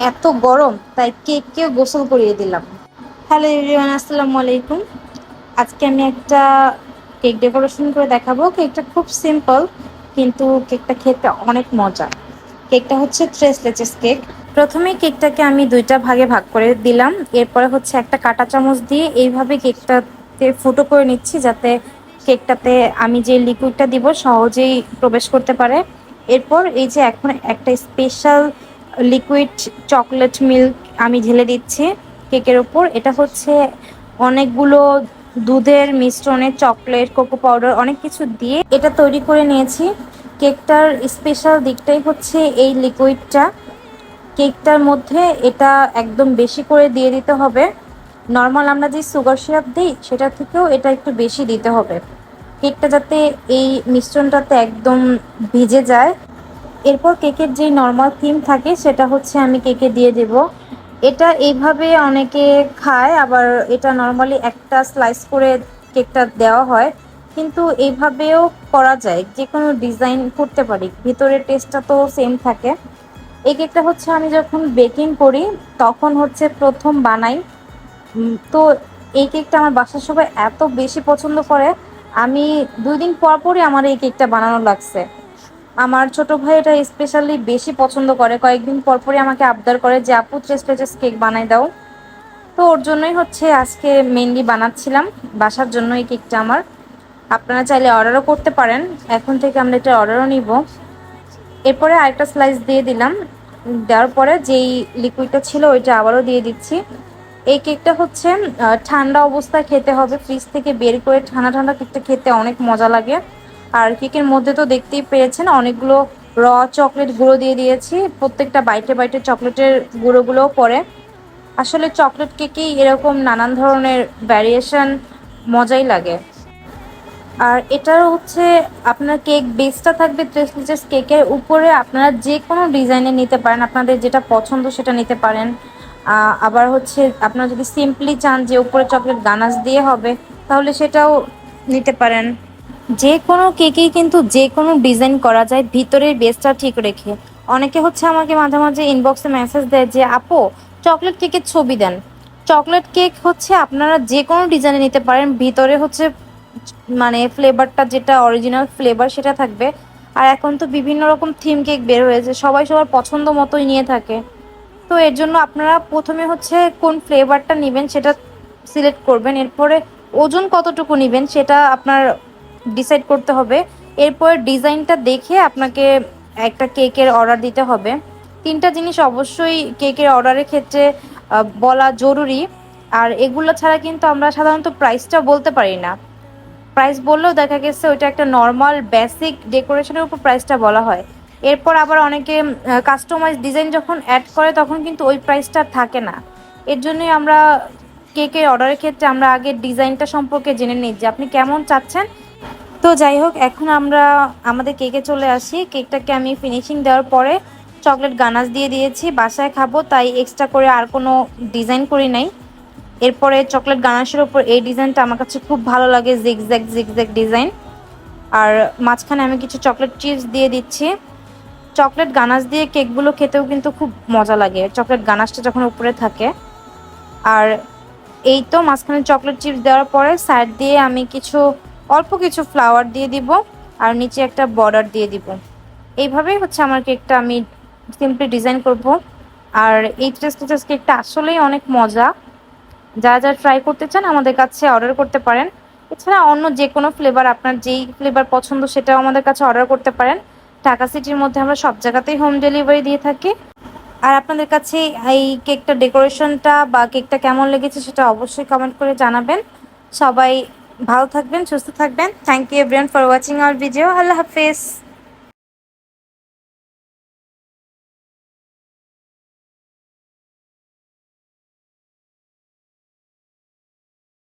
এত গরম, তাই কেককেও গোসল করিয়ে দিলাম। হ্যালো এভরিওয়ান আসসালামু আলাইকুম। আজকে আমি একটা কেক ডেকোরেশন করে দেখাবো। কেকটা খুব সিম্পল কিন্তু কেকটা খেতে অনেক মজা। কেকটা হচ্ছে ট্রেস লেচেস কেক প্রথমে কেকটাকে আমি দুইটা ভাগে ভাগ করে দিলাম। এরপরে হচ্ছে একটা কাটা চামচ দিয়ে এইভাবে কেকটাতে ফুটো করে নিচ্ছি, যাতে কেকটাতে আমি যে লিকুইডটা দিব সহজেই প্রবেশ করতে পারে। এরপর এই যে এখন একটা স্পেশাল লিকুইড চকলেট মিল্ক আমি ঢেলে দিচ্ছি কেকের ওপর এটা হচ্ছে অনেকগুলো দুধের মিশ্রণে চকলেট কোকো পাউডার অনেক কিছু দিয়ে এটা তৈরি করে নিয়েছি। কেকটার স্পেশাল দিকটাই হচ্ছে এই লিকুইডটা কেকটার মধ্যে এটা একদম বেশি করে দিয়ে দিতে হবে। নর্মাল আমরা যে সুগার সিরাপ দিই, সেটা থেকেও এটা একটু বেশি দিতে হবে। কেকটা যাতে এই মিশ্রণটাতে একদম ভিজে যায় এরপর কেকের যে নর্মাল থিম থাকে, সেটা হচ্ছে আমি কেকে দিয়ে দেব। এটা এইভাবে অনেকে খায়, আবার এটা নর্মালি একটা স্লাইস করে কেকটা দেওয়া হয়। কিন্তু এইভাবেও করা যায়, যে কোনো ডিজাইন করতে পারি। ভিতরের টেস্টটা তো সেম থাকে। এই কেকটা হচ্ছে আমি যখন বেকিং করি, তখন হচ্ছে প্রথম বানাই। তো এই কেকটা আমার বাসার সবাই এত বেশি পছন্দ করে, আমি দুই দিন পর পরই আমার এই কেকটা বানানো লাগছে। আমার ছোট ভাই এটা স্পেশালি বেশি পছন্দ করে। কয়েকদিন পর পরই আমাকে আবদার করে যে, আপু ট্রেস কেক বানাই দাও। তো ওর জন্যই হচ্ছে আজকে মেনলি বানাচ্ছিলাম। বাসার জন্য এই কেকটা আমার। আপনারা চাইলে অর্ডারও করতে পারেন। এখন থেকে আমরা এটা অর্ডারও নিব। এরপরে আরেকটা স্লাইস দিয়ে দিলাম। দেওয়ার পরে যেই লিকুইডটা ছিল ওইটা আবারও দিয়ে দিচ্ছি। এই কেকটা হচ্ছে ঠান্ডা অবস্থায় খেতে হবে। ফ্রিজ থেকে বের করে ঠান্ডা ঠান্ডা কেকটা খেতে অনেক মজা লাগে। আর কেকের মধ্যে তো দেখতেই পেয়েছেন অনেকগুলো র চকলেট গুঁড়ো দিয়ে দিয়েছি, প্রত্যেকটা বাইটে বাইটে চকলেটের গুঁড়োগুলোও পরে। আসলে চকলেট কেকেই এরকম নানান ধরনের ভ্যারিয়েশন মজাই লাগে। আর এটার হচ্ছে আপনার কেক বেসটা থাকবে লিচার্স কেকের উপরে, আপনারা যে কোনো ডিজাইনে নিতে পারেন, আপনাদের যেটা পছন্দ সেটা নিতে পারেন। আবার হচ্ছে আপনারা যদি সিম্পলি চান যে উপরে চকলেট গানাস দিয়ে হবে, তাহলে সেটাও নিতে পারেন। যে কোনো কেকেই কিন্তু যে কোনো ডিজাইন করা যায়, ভিতরের বেসটা ঠিক রেখে। অনেকে হচ্ছে আমাকে মাঝে মাঝে ইনবক্সে মেসেজ দেয় যে, আপু চকলেট কেকের ছবি দেন। চকলেট কেক হচ্ছে আপনারা যে কোনো ডিজাইনে নিতে পারেন, ভিতরে হচ্ছে মানে ফ্লেভারটা যেটা অরিজিনাল ফ্লেভার সেটা থাকবে। আর এখন তো বিভিন্ন রকম থিম কেক বের হয়েছে, সবাই সবার পছন্দ মতোই নিয়ে থাকে। তো এর জন্য আপনারা প্রথমে হচ্ছে কোন ফ্লেভারটা নেবেন সেটা সিলেক্ট করবেন। এরপরে ওজন কতটুকু নেবেন সেটা আপনার ডিসাইড করতে হবে। এরপর ডিজাইনটা দেখে আপনাকে একটা কেকের অর্ডার দিতে হবে। তিনটা জিনিস অবশ্যই কেকের অর্ডারের ক্ষেত্রে বলা জরুরি। আর এগুলো ছাড়া কিন্তু আমরা সাধারণত প্রাইসটা বলতে পারি না। প্রাইস বললেও দেখা গেছে ওইটা একটা নর্মাল বেসিক ডেকোরেশনের উপর প্রাইসটা বলা হয়। এরপর আবার অনেকে কাস্টমাইজ ডিজাইন যখন অ্যাড করে তখন কিন্তু ওই প্রাইসটা থাকে না। এর জন্যই আমরা কেকের অর্ডারের ক্ষেত্রে আমরা আগে ডিজাইনটা সম্পর্কে জেনে নিই যে আপনি কেমন চাচ্ছেন তো যাই হোক, এখন আমরা আমাদের কেকে চলে আসি। কেকটাকে আমি ফিনিশিং দেওয়ার পরে চকলেট গানাস দিয়ে দিয়েছি, বাসায় খাব, তাই এক্সট্রা করে আর কোনো ডিজাইন করি নাই। এরপরে চকলেট গানাশের ওপর এই ডিজাইনটা আমার কাছে খুব ভালো লাগে জিগজ্যাক জিগজ্যাক ডিজাইন আর মাঝখানে আমি কিছু চকলেট চিপস দিয়ে দিচ্ছি। চকলেট গানাশ দিয়ে কেকগুলো খেতেও কিন্তু খুব মজা লাগে। চকলেট গানাশটা যখন উপরে থাকে। আর এই তো মাঝখানে চকলেট চিপস দেওয়ার পরে সাইড দিয়ে আমি কিছু অল্প কিছু ফ্লাওয়ার দিয়ে দিব আর নিচে একটা বর্ডার দিয়ে দিব। এইভাবেই হচ্ছে আমার কেকটা আমি সিম্পলি ডিজাইন করব। আর এই ট্রেস কেকটা আসলেই অনেক মজা। যারা যারা ট্রাই করতে চান আমাদের কাছে অর্ডার করতে পারেন। এছাড়া অন্য যে কোনো ফ্লেভার আপনার যেই ফ্লেভার পছন্দ সেটাও আমাদের কাছে অর্ডার করতে পারেন। ঢাকা সিটির মধ্যে আমরা সব জায়গাতেই হোম ডেলিভারি দিয়ে থাকি। আর আপনাদের কাছে এই কেকটা ডেকোরেশনটা বা কেকটা কেমন লেগেছে সেটা অবশ্যই কমেন্ট করে জানাবেন। সবাই ভালো থাকবেন সুস্থ থাকবেন। Thank you everyone for watching our video আল্লাহ হাফেজ।